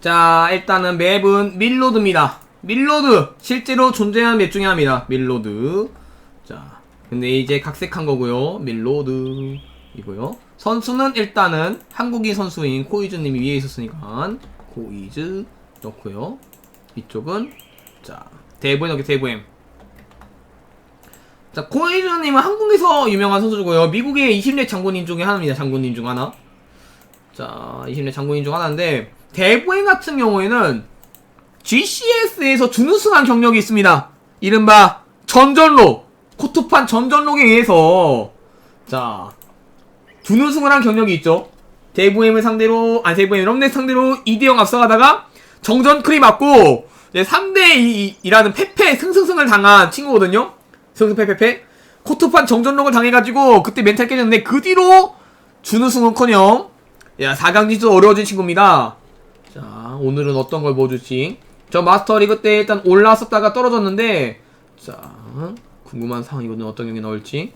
자, 일단은 맵은 밀로드입니다. 밀로드! 실제로 존재하는 맵 중에 하나입니다. 밀로드. 자, 근데 이제 각색한 거고요. 밀로드. 이고요. 선수는 일단은 한국인 선수인 코이즈님이 위에 있었으니까 코이즈 넣고요. 이쪽은 자 대부엠 여기 대부엠. 자 코이즈님은 한국에서 유명한 선수고요. 미국의 20렙 장군님 중에 하나입니다. 장군님 중 하나. 자 20렙 장군님 중 하나인데 대부엠 같은 경우에는 GCS에서 준우승한 경력이 있습니다. 이른바 전전록 코트판 전전록에 의해서 자 준우승을 한 경력이 있죠. 대부엠을 상대로 아니 대부엠 럼넷 상대로 2대0 앞서가다가 정전 크리 맞고 이제 3대2라는 패패 승승승을 당한 친구거든요. 승승패패패 코트판 정전록을 당해가지고 그때 멘탈 깨졌는데 그 뒤로 준우승은커녕 야 4강 진짜 어려워진 친구입니다. 자 오늘은 어떤 걸 보여줄지. 저 마스터 리그 때 일단 올라왔었다가 떨어졌는데 자 궁금한 상황이거든요 어떤 경기 나올지.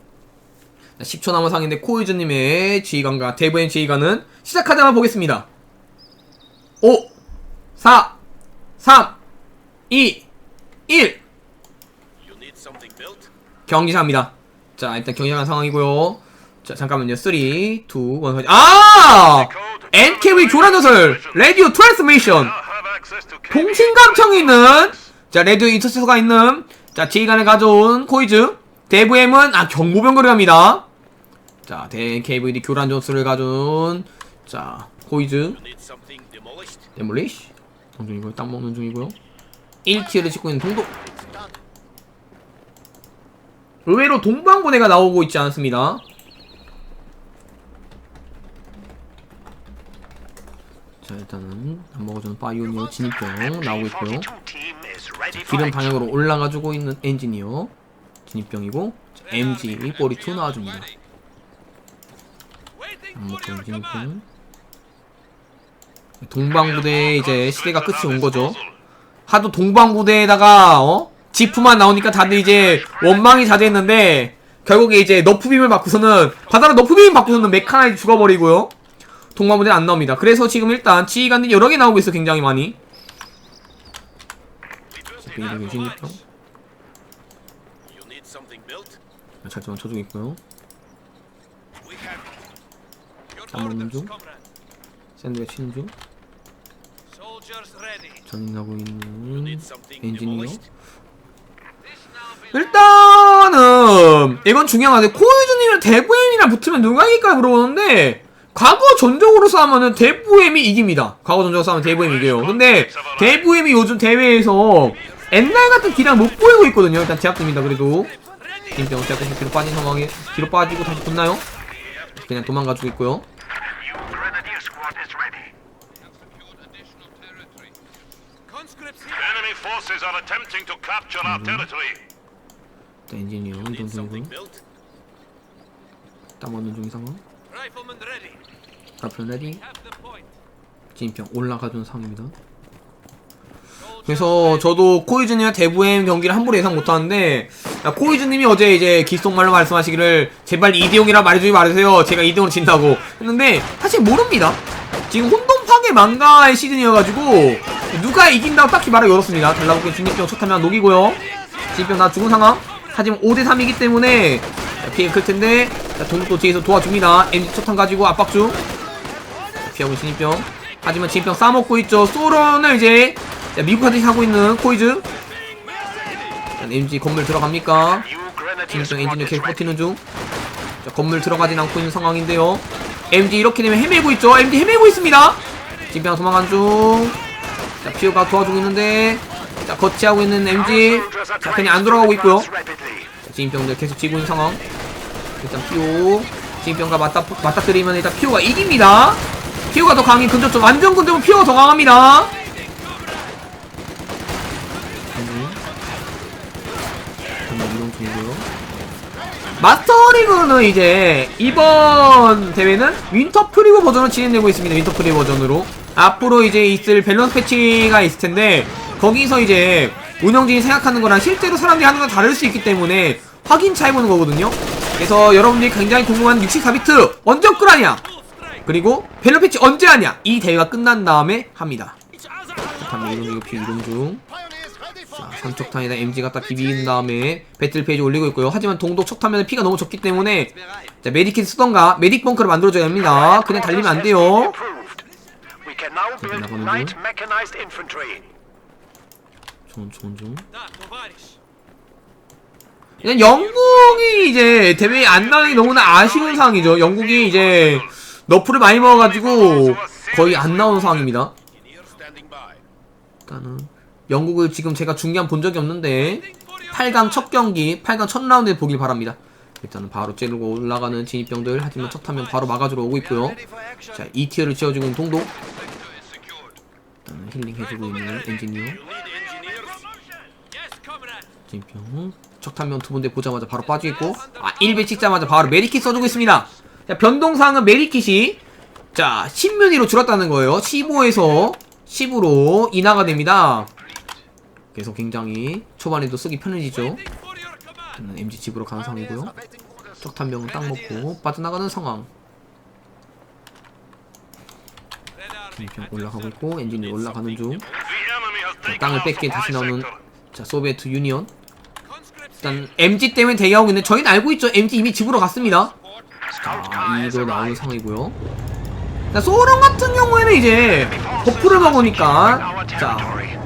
자, 10초 남은 상인데 코이즈님의 지휘관과 대부의 지휘관은 시작하자마 보겠습니다. 5 4 3 2 1 You need something built? 경기장입니다. 자 일단 경기장 상황이고요 자 잠깐만요. 3 2 1 아! NKV 교란 조설 라디오 트랜스미션 통신 감청이 있는 자 레드 인터세서가 있는 자 지휘관을 가져온 코이즈. 대부엠은 아 경보병거를 합니다. 자 대KVD 교란 조스를 가져온 자 코이즈. Demolished? 데몰리시 동중이고요. 땅 먹는 중이고요. 1티어를 찍고 있는 동독. 의외로 동방부대가 나오고 있지 않습니다 자 일단은 안 먹어주는 바이오니어 진입병 나오고 있고요. 기름 방향으로 올라가지고 있는 엔지니어 진입병이고 자, MG 42 나와줍니다. 안 먹고 있는 진입병 동방부대 이제 시대가 끝이 온 거죠. 하도 동방부대에다가 어? 지프만 나오니까 다들 이제 원망이 자제했는데 결국에 이제 너프빔을 받고서는 바다로 너프빔 받고서는 메카나이 죽어버리고요 동방부대는 안 나옵니다 그래서 지금 일단 지휘관들이 여러 개 나오고 있어 굉장히 많이 built? 잘좀 쳐주고 있고요 orders, 중. 샌드가 치는 중 You 있는 엔지니어? 일단은 이건 중요한 건데 코이즈님이랑 대부엠이랑 붙으면 누가 이길까 물어보는데 과거 전적으로서 하면은 대부엠이 이깁니다. 과거 전적으로서 하면 대부엠이 이겨요. 근데 대부엠이 요즘 대회에서 옛날 같은 기량 못 보이고 있거든요. 일단 제압됩니다. 그래도 김병호 제압돼서 뒤로 빠진 상황에 뒤로 빠지고 다시 붙나요? 그냥 도망가주고 있고요. 일단 엔지니어 something built? 땀 얻는 중인 상황. 앞편 레디. 진입병 올라가준 상황입니다. 그래서 저도 코이즈님과 대부엠 경기를 함부로 예상 못하는데 야, 코이즈님이 어제 이제 기속말로 말씀하시기를 제발 2대0이라 말해주지 말으세요. 제가 2대0으로 진다고 했는데 사실 모릅니다. 지금 혼돈 파괴 망가의 시즌이어가지고 누가 이긴다고 딱히 말을 열었습니다. 달라붙게 중립병 촉하면 녹이고요. 진입병 다 죽은 상황. 하지만 5대3이기 때문에 피해 클 텐데. 동국도 뒤에서 도와줍니다. MG 초탄 가지고 압박중. 피하고 진입병. 하지만 진입병 싸먹고 있죠. 소런을 이제 자, 미국한테 하고 있는 코이즈. 자, MG 건물 들어갑니까? 진입병 is 계속. 버티는 중. 자, 건물 들어가진 않고 있는 상황인데요. MG 이렇게 되면 헤매고 있죠. MG 헤매고 있습니다. 진입병 도망간 중. 자, 피오가 도와주고 있는데. 자, 거치하고 있는 MG 자, 그냥 안 돌아가고 있고요 진입병들 계속 지고 있는 상황. 일단 피오. 진입병과 맞다, 맞닥뜨리면 일단 피오가 이깁니다. 피오가 더 강해. 근접점. 완전 근접은 피오가 더 강합니다. 이동 중이고요. 마스터리그는 이제 이번 대회는 윈터 프리브 버전으로 진행되고 있습니다. 윈터 프리브 버전으로. 앞으로 이제 있을 밸런스 패치가 있을 텐데 거기서 이제 운영진이 생각하는 거랑 실제로 사람들이 하는 건 다를 수 있기 때문에 확인 차 해보는 거거든요. 그래서 여러분들이 굉장히 궁금한 64비트 언제 업그라냐? 그리고 밸런 패치 언제 하냐? 이 대회가 끝난 다음에 합니다. 탐 이동 중, 피 이동 중. 자, 삼척탄에다 MG 갖다 비빈 다음에 배틀 페이지 올리고 있고요. 하지만 동독 척탄면 피가 너무 적기 때문에 자, 메디킷 쓰던가 메딕 벙커를 만들어줘야 합니다. 그냥 달리면 안 돼요. Improved. We can now build 나가는 light 중. 좋은 좋은 좋은 일단 영국이 이제 데뷔 안 나가는 너무나 아쉬운 상황이죠. 영국이 이제 너프를 많이 먹어가지고 거의 안 나오는 상황입니다. 일단은 영국을 지금 제가 중계한 본 적이 없는데 8강 첫 경기 8강 첫 라운드에 보길 바랍니다. 일단은 바로 찌르고 올라가는 진입병들 하지만 첫 타면 바로 막아주러 오고 있고요. 자 2티어를 지어주고 있는 동동 일단은 힐링해주고 있는 엔지니어. 첫 타면 두 군데 보자마자 바로 빠지고 아, 1배 찍자마자 바로 메리킷 써주고 있습니다. 자, 변동사항은 메리킷이 자, 10뮤니로 줄었다는 거예요. 15에서 10으로 인하가 됩니다. 그래서 굉장히 초반에도 쓰기 편해지죠. MG 집으로 가는 상황이고요. 적탄병은 딱 먹고 빠져나가는 상황. 진입병 올라가고 있고 엔진이 올라가는 중. Taken 땅을 supply 다시 나오는. 자 소비에트 유니언. 일단 MG 때문에 대기하고 있는데 저희는 알고 있죠. MG 이미 집으로 갔습니다. 자, 나오는 arrived. 상황이고요. 자, 소련 같은 경우에는 이제 버프를 먹으니까 자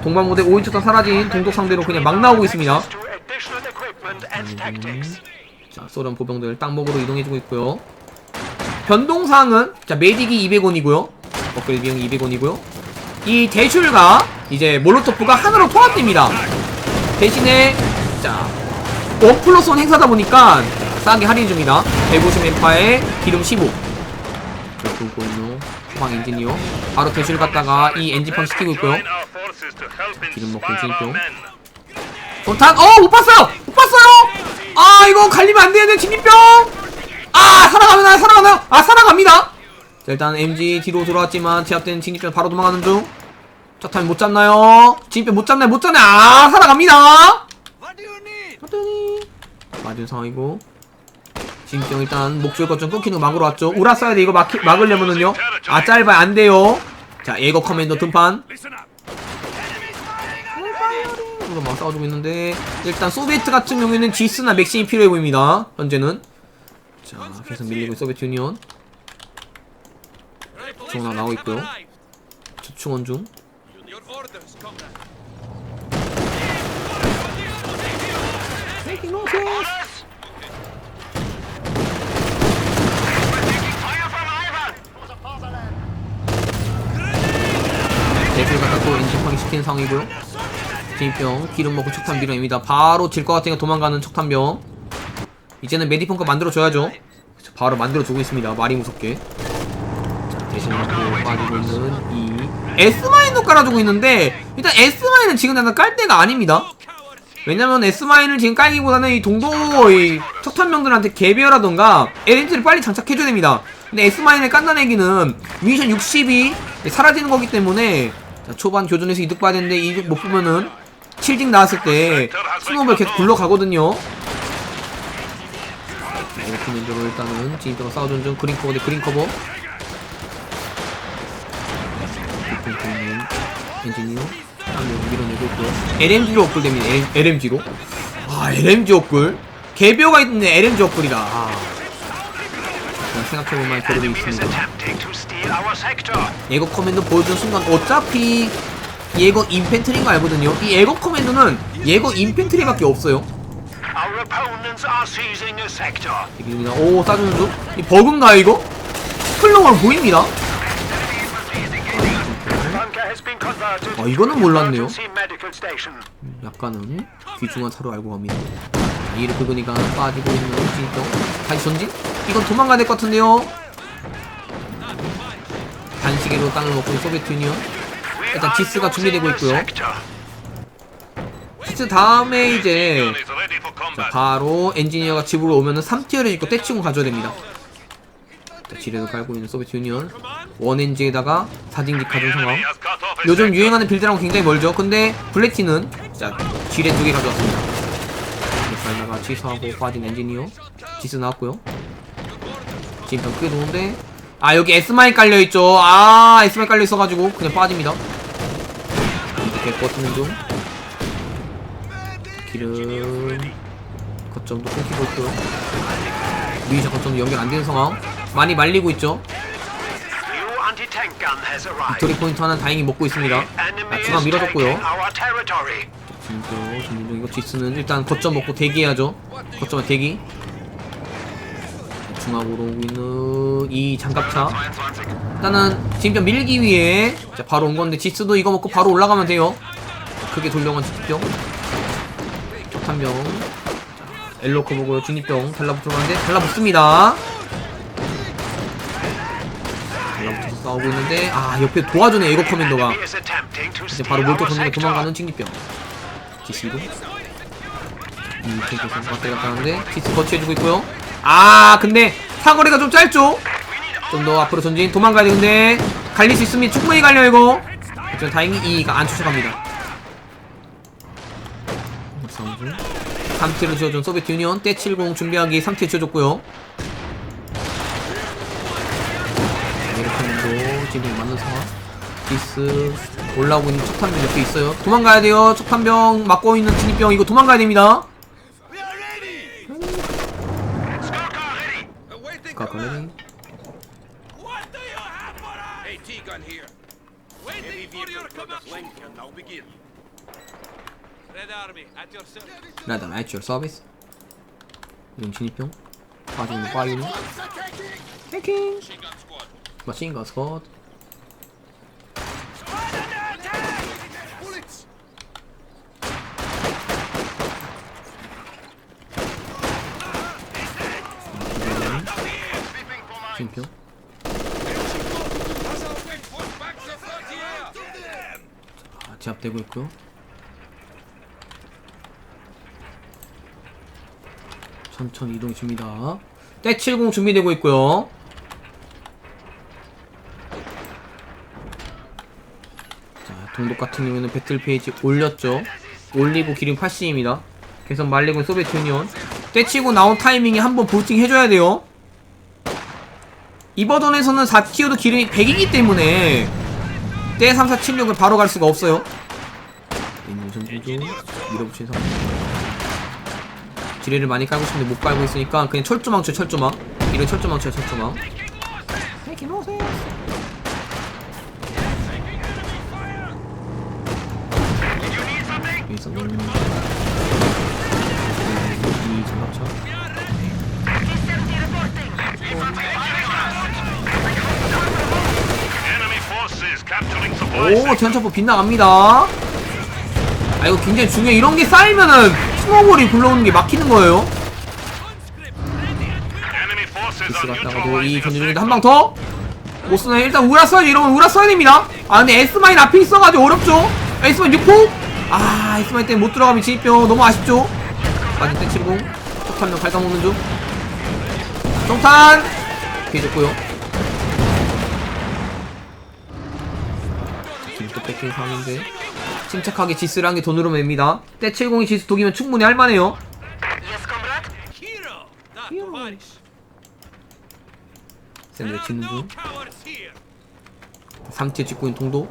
동반모대 5인초가 사라진 동독 상대로 그냥 막 나오고 있습니다. Tactics. 자, 소련 보병들 땅목으로 이동해주고 있고요. 변동사항은 자 메딕이 200원이고요. 업그레이드 비용이 200원이고요. 이 대출과 이제 몰로토프가 하나로 통합됩니다. 대신에 자 1 플러스 1 행사다 보니까 싸게 할인 중이다. 150 엠파에 기름 15. 그리고 있는 후방 엔지니어 바로 대출 갔다가 이 엔진팡 시키고 있고요. 기름 먹고 진입병. 본탄 어! 못 봤어요! 못 봤어요! 아 이거 갈리면 안 되는데 진입병! 아 살아가나요? 살아가나요? 아 살아갑니다! 자, 일단 MG 뒤로 돌아왔지만 제압된 진입병 바로 도망가는 중. 첫타임 못 잡나요? 진입병 못 잡나요? 못 잡나요? 아 살아갑니다! What do you need? 하더니 맞은 상황이고 진입병 일단 목줄 것좀 끊기는 거 막으러 왔죠. 우라 써야 돼 이거 막, 막으려면은요. 아 짧아요 안 돼요. 자 예거 커맨더 등판. 이거 막 싸워주고 있는데 일단 소비에트 같은 경우에는 지스나 맥심이 필요해 보입니다 현재는 자 계속 밀리고 소비에트 Rifle 전화 나오고 있고요. 주충원 중 갖다 또 엔진팡이 시키는 상황이고요. 진입병 기름 먹고 척탄 비령입니다. 바로 질 것 같으니까 도망가는 척탄병. 이제는 메디펑크 만들어줘야죠. 바로 만들어주고 있습니다. 말이 무섭게. 자 대신 맞고 빠지고 있는 이 S마인도 깔아주고 있는데 일단 S마인은 지금 당장 깔 때가 아닙니다. 왜냐면 S마인을 지금 깔기보다는 이 동도 이 척탄병들한테 개비어라던가 LNG를 빨리 장착해줘야 됩니다. 근데 S마인을 깐다내기는 미션 60이 사라지는 거기 때문에 자, 초반 교전에서 이득 봐야 되는데 이득 못 보면은 7직 나왔을 때 스노우볼 계속 굴러가거든요. 자, 이렇게 면적으로 일단은 진입자가 싸워준 중 그린 커버 대 그린 커버. 엔지니어 한명 밀어내고 있고요. LMG로 업글됩니다. LMG로. 아, LMG 업글. 개뼈가 있는데 LMG 업글이다. 아. 생각해보면 is 있습니다. 예거 커맨더 보여준 순간 어차피 예거 인펜트리인 거 알거든요. 이 예거 커맨더는 예거 인펜트리밖에 없어요. 오, 싸주는 중. 이 버그인가요, 이거? 클로월 보입니다. 아, 이거는 몰랐네요. 약간은 귀중한 차로 알고 갑니다. 긁으니까 빠지고 있는 진입병. 다시 전진? 이건 도망가야 될 것 같은데요. 단시계로 땅을 먹고 있는 소비에트 유니언. 일단 지스가 준비되고 있고요. 지스 다음에 이제. 바로 엔지니어가 집으로 오면은 3티어를 짓고 떼치고 가져야 됩니다. 자, 지뢰도 깔고 있는 소비에트 유니언. 원엔지에다가 사진직 가진 상황. 요즘. 유행하는 빌드랑 굉장히 멀죠. 근데 블랙티는 자 지뢰 두 개 가져왔습니다. 이렇게 취소하고 빠진 엔지니어 지스 나왔고요. 지금 크게 도는데 아 여기 S마이 깔려있죠 아 S마이 깔려있어가지고 그냥 빠집니다 이렇게 버티는 중 기름 거점도 끊기고 있고요 위자 거점도 연결 안되는 상황 많이 말리고 있죠. 빅토리 포인트 하나 다행히 먹고 있습니다. 아, 중앙 밀어줬고요. 진짜 전민종 이거 지스는 일단 거점 먹고 대기해야죠. 거점에 대기. 중앙으로 오고 있는 이 장갑차. 일단은 좀 밀기 위해 자, 바로 온 건데 지스도 이거 먹고 바로 올라가면 돼요. 크게 돌려간 진입병. 촉탄병 자, 엘로코 보고요. 진입병 달라붙으러 가는데 달라붙습니다 싸우고 있는데 아 옆에 도와주네 에고 커맨더가. 이제 바로 몰터 던지고 sector. 도망가는 지스도 이 탱크에서 왔다 갔다 하는데 지스 거치해주고 있고요. 아 근데 사거리가 좀 짧죠? 좀 더 앞으로 전진 도망가야 되는데. 갈릴 수 있으면 충분히 갈려 이거. 하지만 다행히 이가 안 쫓아갑니다. 싸움 중 3티를 지어준 소비에트 유니언 때70 준비하기 3티 지어줬고요 이렇게도 지금 맞는 상황 디스 올라오고 있는 척탄병 옆에 있어요 도망가야 돼요 척탄병 막고 있는 진입병 이거 도망가야 됩니다 가까이 service. 나단 아이추얼 서비스 이런 진입병 빠지는 거 빠지는 해킹 Machine! 아, 제압되고 있고요 천천히 이동 중입니다 때 70 준비되고 있고요 동독 같은 경우에는 배틀 페이지 올렸죠. 올리고 기름 80입니다. 계속 말리고 소비에트 유니언. 떼치고 나온 타이밍에 한번 볼팅 해줘야 돼요. 이 버전에서는 4티어도 기름이 100이기 때문에 때 3476을 바로 갈 수가 없어요. 밀어붙인 상황. 지뢰를 많이 깔고 싶은데 못 깔고 있으니까 그냥 철조망 쳐 철조망. 이런 철조망 쳐 철조망 여기서 이 supplies. 오 전차포 빗나갑니다 아 이거 굉장히 중요해 이런 게 쌓이면은 스노볼이 굴러오는 게 막히는 거예요 디스 갔다가도 이 neutralizing 전진 a 중인데 sector. 한방 더? 못 쓰나요? 일단 우라 써야지 이러면 우라 써야 됩니다 아 근데 S마인 앞에 있어가지고 어렵죠 S마인 6포? 아 이스마일 때문에 못 들어가면 진입병 너무 아쉽죠? 빠진 땡치고 폭탄병 갉아먹는 중. 정탄! 피해 줬고요. 지금 또 뺏긴 상황인데. 침착하게 지스를 한 게 돈으로 맵니다. 때70이 지스 독이면 충분히 할만해요. 샌드 치는 중. 상체 찍고 있는 동도.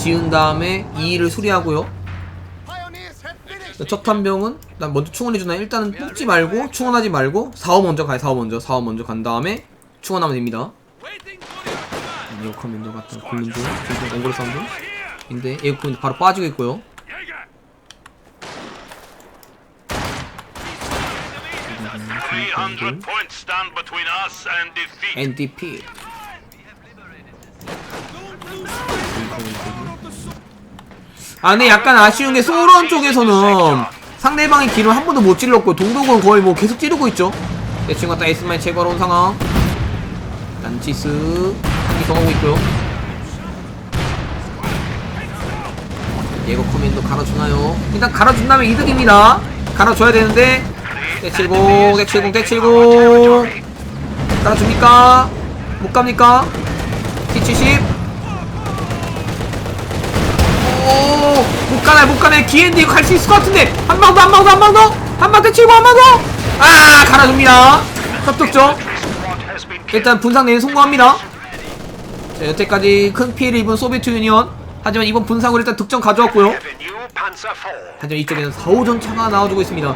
지은 다음에 2를 수리하고요! 첫 한병은 난 먼저 충원해주나? 일단은 뽑지 말고 충원하지 말고 4호 먼저 가요 4호 먼저. 4호 먼저 간 다음에 충원하면 됩니다! 에어컨 굴는 중 지금 옹골 사운드 근데 에어컨이 바로 빠지고 있고요. 300 points stand between us and defeat. NDP 아 근데 약간 아쉬운 게 소론 쪽에서는 상대방의 길을 한 번도 못 찔렀고 동독은 거의 뭐 계속 찌르고 있죠? 대충 갖다 에스마이 제거로 온 상황. 난치스. 한기 성하고 있고요. 예거 커맨도 갈아주나요? 일단 갈아준다면 이득입니다. 갈아줘야 되는데. 떼칠고 떼칠고 떼칠고 갈아줍니까? 못 갑니까? T70 오, 못 가네, 못 가네. 기엔디 갈수 있을 것 같은데. 한 방 더, 한 방 더, 한 방 더. 한 방 더 치고 한 방 더. 아, 갈아줍니다. been 일단 분상 내는 성공합니다. 자, 여태까지 큰 피해를 입은 소비에트 유니언. 하지만 이번 분상으로 일단 득점 가져왔고요. 하지만 이쪽에는 4호 전차가 나와주고 있습니다.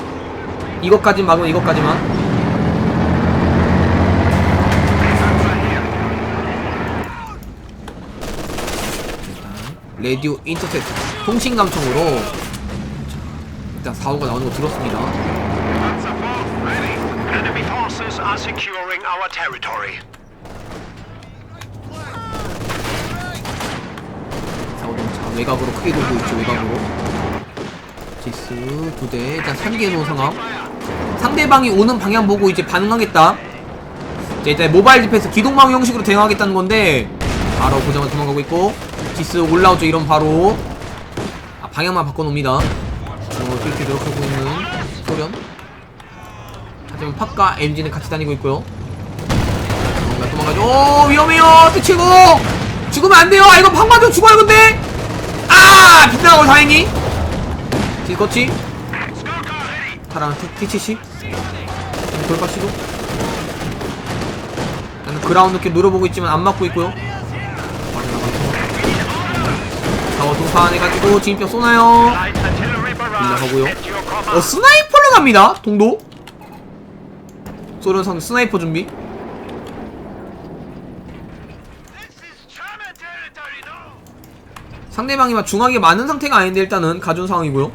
이것까진 막으면 이것까지만. 레디오 인터셉 통신 감청으로 자, 일단 4호가 나오는 거 들었습니다. Panzer IV ready. Enemy forces are securing our territory. 4호 전차 외곽으로 크게 돌고 있죠. 외곽으로. 지스 두 대. 일단 상기해 놓은 상황. 상대방이 오는 방향 보고 이제 반응하겠다. 이제 일단 모바일 디펜스 기동망 형식으로 대응하겠다는 건데 바로 보자마자 도망가고 있고 지스 올라오죠 이런 바로. 아, 방향만 바꿔놓습니다. 어, 이렇게 노력하고 있는 소련. 하지만 팝과 엔진은 같이 다니고 있고요. 도망가 도망가죠. 오 위험해요 대치고 죽으면 안 돼요. 아 이거 팍 맞으면 죽어요 근데! 아 빗나가고 다행히. 딜거치. 타랑 티치시. 돌박 시도 나는 그라운드 게 노려보고 있지만 안 맞고 있고요 자워 동판해가지고 진입병 쏘나요 Light artillery barrage 올라가고요 your 어. 스나이퍼를 갑니다 동도 소련상 스나이퍼 준비. 상대방이 막 중앙에 많은 상태가 아닌데 일단은 가준 상황이고요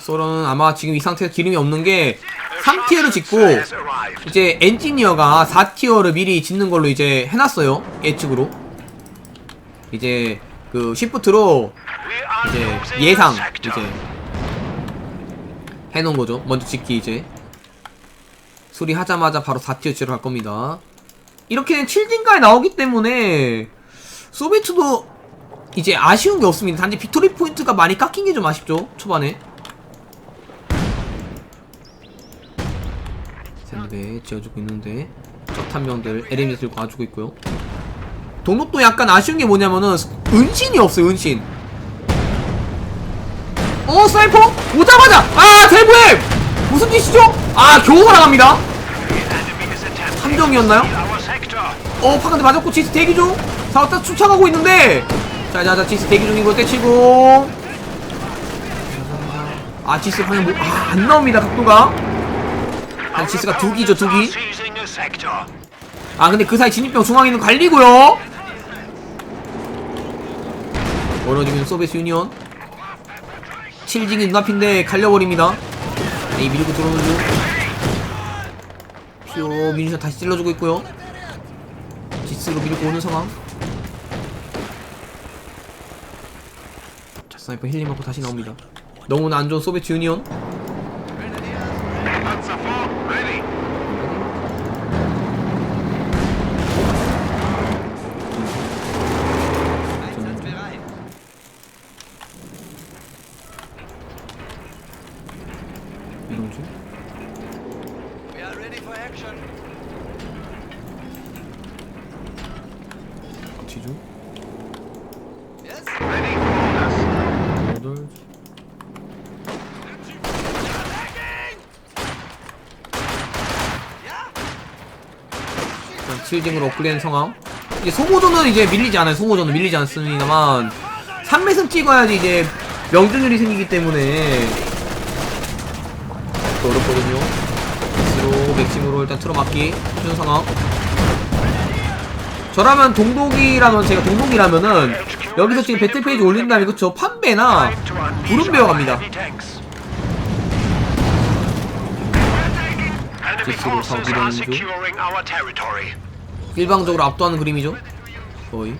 소련은 아마 지금 이 상태에서 기름이 없는 게 3티어를 짓고. 이제 엔지니어가 4티어를 미리 짓는 걸로 이제 해놨어요. 예측으로. 이제 그 시프트로 이제 예상. 이제 해놓은 거죠. 먼저 짓기 이제. 수리하자마자 바로 4티어 지러 갈 겁니다. 이렇게는 7진가에 나오기 때문에 소비트도 이제 아쉬운 게 없습니다. 단지 빅토리 포인트가 많이 깎인 게 좀 아쉽죠 초반에 샌드배 지어주고 있는데 적탄병들 LMG 들고 와주고 있고요. 동록도 약간 아쉬운 게 뭐냐면은 은신이 없어요 은신. 어 스나이퍼? 오자마자! 아 대부엠! 무슨 짓이죠? 아 겨우 attempting 함정이었나요? 어 파간데 맞았고 지스 대기 중. 사왔다 쫓아가고 있는데. 자자자 지스 대기 중이고 떼치고. 아 지스 방향 뭐, 아, 안 나옵니다 각도가 아 지스가 두 기죠 두기. Seizing a sector. 아 근데 그 사이 진입병 중앙에 있는 관리고요. 멀어지고 있는 소비에트 유니언. 7징이 눈앞인데 갈려버립니다. 이 밀고 들어오는 중. 피오 미니션 다시 찔러주고 있고요. 지스로 밀고 오는 상황. 자 스나이퍼 힐링 받고 다시 나옵니다. 너무나 안 좋은 소비에트 유니언 Panzer vor, 일단 7징으로 업그레이드 상황 이제 소모전은 이제 밀리지 않아요. 소모전은 밀리지 않습니다만 3매승 찍어야지 이제 명중률이 생기기 때문에. 더 어렵거든요. 스로 맥심으로 일단 틀어막기. 해주는 상황. 저라면 동독이라면 제가 동독이라면은 여기서 지금 배틀 페이지 올린 다음에 그쵸? unleash 구름 배워갑니다. 사고 are 밀어 일방적으로 압도하는 그림이죠 거의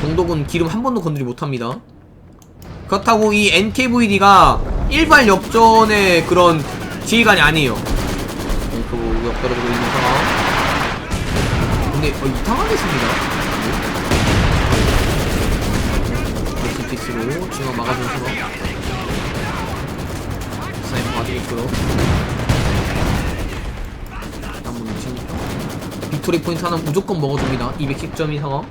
동독은 기름 한 번도 건드리 못합니다 그렇다고 이 NKVD가 일발 역전의 그런 지휘관이 아니에요 그 역떨어지고 있는 상황 근데 어, 이상하겠습니다 피스로 중앙 막아주는 상황 스나이퍼 맞으겠고요 도리 포인트 하나 무조건 먹어줍니다. 210점인 상황.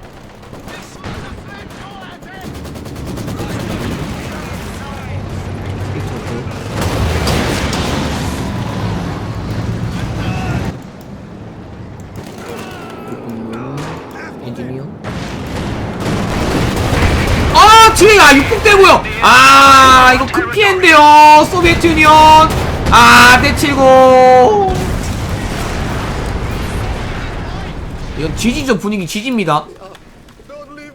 아 6폭대고요. 아, 아 이거 큰 피해인데요. 소비에트 유니언. 아 때치고. 이건 지지죠 분위기 지집니다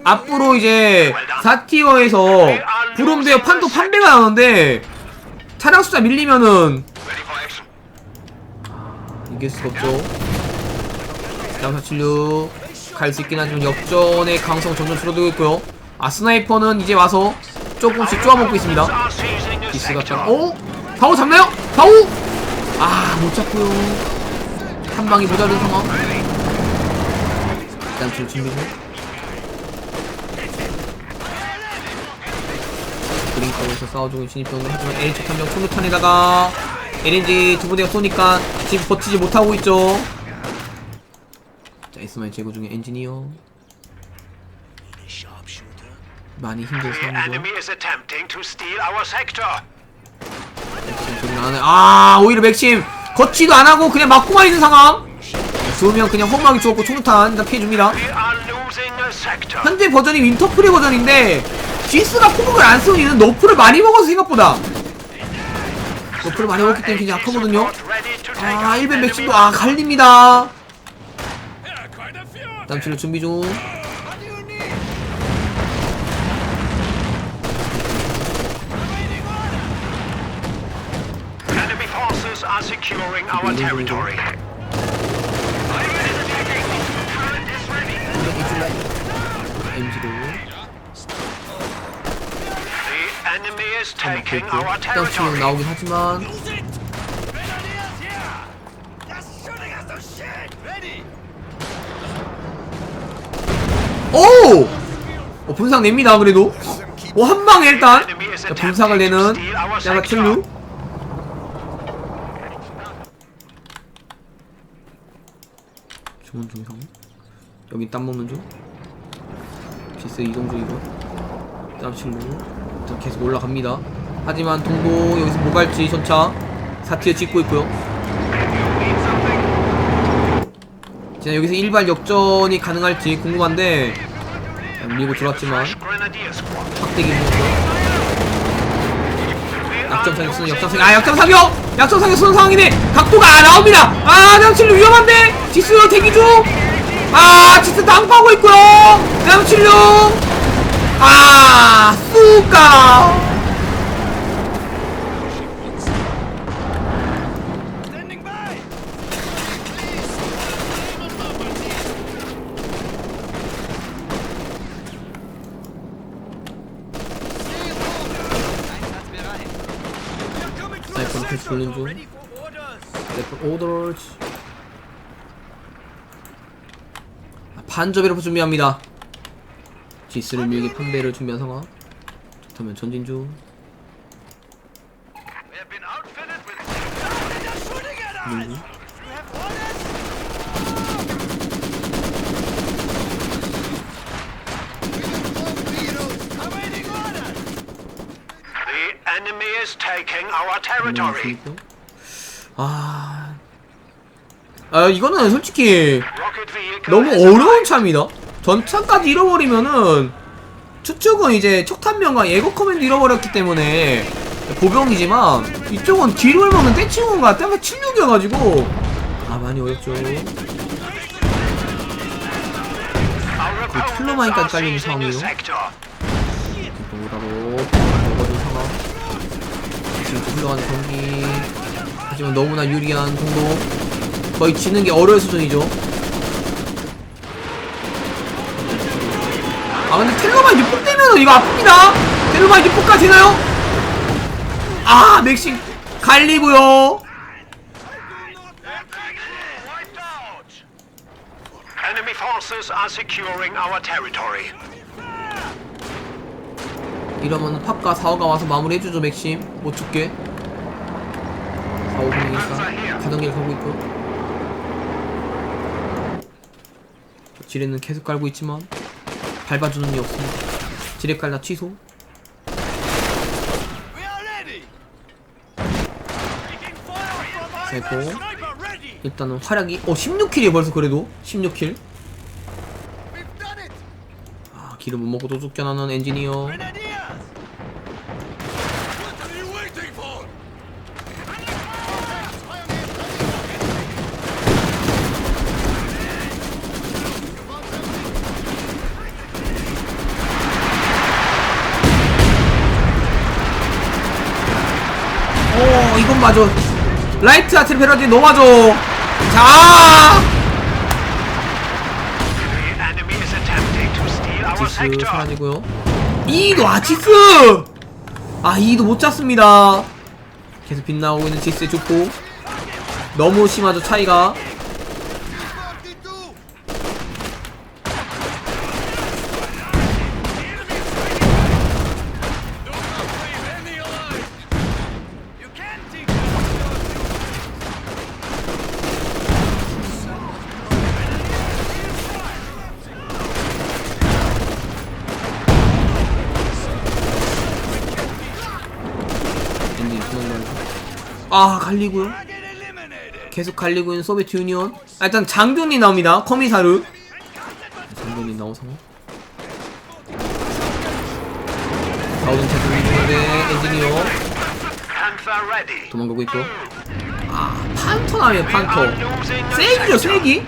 앞으로 이제 4티어에서 부름되어 판도 판배가 나오는데 차량 숫자 밀리면은. 이길 수가 없죠. 양사칠류 갈수 있긴 하지만 역전의 강성 점점 줄어들고 있고요. 아 스나이퍼는 이제 와서 조금씩 쪼아먹고 있습니다. Sector. 참. 어? 바우 잡나요? 바우! 아못 잡고요. 한 방이 모자른 상황. 일단 줄 준비 중. 그린카우에서 싸워주고 진입병을 하지만 LH 탐정 소루탄에다가 LNG 두 부대가 쏘니까 지금 버티지 못하고 있죠. 자, 에스마의 제거 중에 엔지니어. 많이 힘든 The 상황이죠. 맥심 조준 안 해. 아 오히려 맥심 걷지도 안 하고 그냥 맞고만 있는 상황. 두명 그냥 험하게 죽었고 총루탄 일단 피해줍니다. 현재 버전이 윈터프리 버전인데 지스가 포격을 안 쓰는 이유는 너프를 많이 먹어서 생각보다 너프를 많이 먹기 때문에 굉장히 약하거든요. 아 out 1벤 enemy 맥심도 아 갈립니다. Yeah, quite a few. 다음 치료 준비 중. Securing our territory. MG로 Our 다음 치료 territory. 나오긴 하지만! 오! 어, 분상 냅니다 그래도. 오 한 방에 일단 자, 분상을 내는 야가 칠루. 중원 중상. 여기 땀 먹는 중. 비스 이동 중이고. 땀 칠루. 일단 계속 올라갑니다. 하지만 동도 여기서 뭐 갈지 전차 사티에 찍고 있고요. 자 여기서 일발 역전이 가능할지 궁금한데 자, 밀고 들어왔지만 Grenadier squad. 확대기 먹었고요. 약점 사격 쓰는 역점 사격 아 역점 사격 약점 사격 쓰는 상황이네 각도가 안 나옵니다 아 남칠루 위험한데 지수 대기 중아 지수 당파하고 있고요 남칠루 아 for orders! 레프 오더즈. 반접이라고 준비합니다 지스를 밀기 판배를 준비한 상황 좋다면 전진 중 territory. 아, 아 이거는 솔직히 너무 어려운. 차입니다. 전차까지 잃어버리면은 추측은 이제 척탄면과 예고 커맨드 잃어버렸기 때문에 보병이지만 이쪽은 뒤로 얼마면 떼치고가 때가 76이어가지고 아 많이 어렵죠. 그 are 깔리는 상황이에요. 오다로 먹어준 상황. 지금 흘러가는 경기. 하지만 너무나 유리한 동도. 거의 지는 게 어려울 수준이죠. 아 근데 텔로만 6분 되면 이거 아픕니다. 텔로만 6분까지 되나요? 아 맥심 갈리고요. Wiped out. Enemy forces are securing our territory. 이러면 팝과 4호가 와서 마무리해주죠 맥심 못 죽게 4호 분위기니까 가던 길 가고 있고 지뢰는 계속 깔고 있지만 밟아주는 이 없습니다 깔다 취소 ready! 일단은 활약이 어 16킬이에요 벌써 그래도 16킬 We've done it! 아 기름 못 먹고 또 쫓겨나는 엔지니어 맞아 라이트 자 attempting to steal our 아치스 sector. 사라지고요. 이도 아치스! 아 이도 못 잡습니다. 계속 빛나오고 있는 지스의 조포. 너무 심하죠 차이가 You can't teach us 엔진 도망가요 아 갈리고요. 계속 갈리고 있는 소비에트 유니온. 아, 일단 장군이 나옵니다. 커미사르 장군이 나오서 가우든 차준인데 엔지니어. 도망가고 있고 아 판터 나와요 판터. 세기죠. 세기?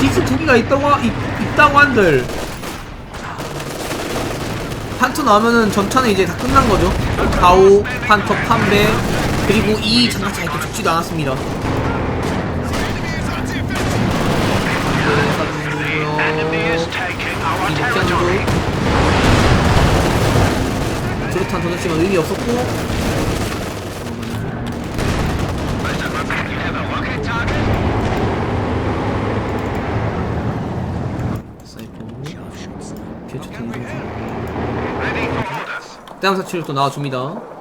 디스 두 개가 있다고 하- 있, 있다고 한들. 판터 나오면은 전차는 이제 다 끝난 거죠. 가오 판터 판베 그리고 이 장갑차 이렇게 죽지도 않았습니다. 드루탄 던졌지만 의미 없었고. 사이퍼 for orders. 대항 사치를 또 나와줍니다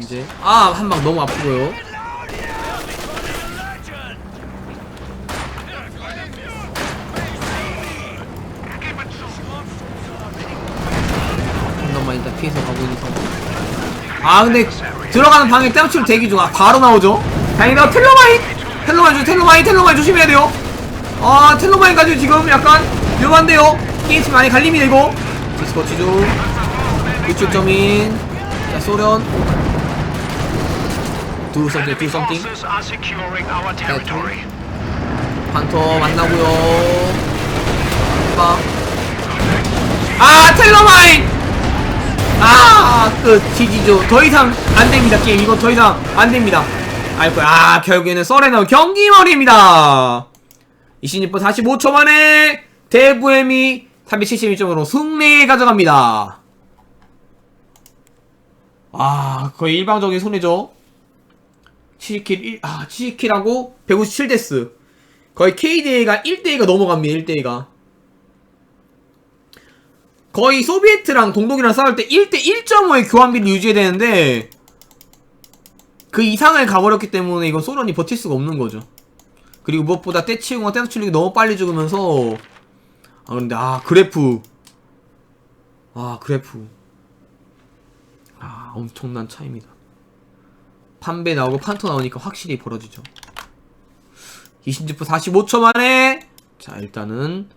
이제 아 한 방 너무 아프고요. 한번만 일단 피해서 가고 있는 아 근데 들어가는 방에 땜치를 대기 중. 아 바로 나오죠? 다행이다 텔로마인! 텔로마인 조 텔로마인 텔로마인 조심해야 돼요. 아 텔로마인 가지고 지금 약간 위험한데요 게임팀 많이 갈립니다 이거. 디스코 치 중 우측 점인. 자 소련. 두 썸띵 두 Enemy 썸띵 forces are securing our territory. 판터 만나고요. 빠. 아 텔로마인! 아끝 지지죠. 더 이상 안 됩니다 게임. 이거 더 이상 안 됩니다. 아이고 아 결국에는 썰에나온 경기머리입니다. 이신이퍼 45초 만에 대부엠이 372점으로 승리 가져갑니다. 아 거의 일방적인 손해죠. 7킬 1, 아 7킬하고 157데스. 거의 KDA가 1대2가 넘어갑니다 1대2가. 거의 소비에트랑 동독이랑 싸울 때 1대 1.5의 교환비를 유지해야 되는데 그 이상을 가버렸기 때문에 이건 소련이 버틸 수가 없는 거죠. 그리고 무엇보다 떼치우고 떼치우기 너무 빨리 죽으면서 아 근데 아 그래프. 아 그래프. 아 엄청난 차이입니다. 판배 나오고 판터 나오니까 확실히 벌어지죠. 이신지프 45초 만에 자 일단은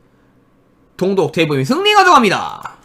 동독 대부임 승리 가져갑니다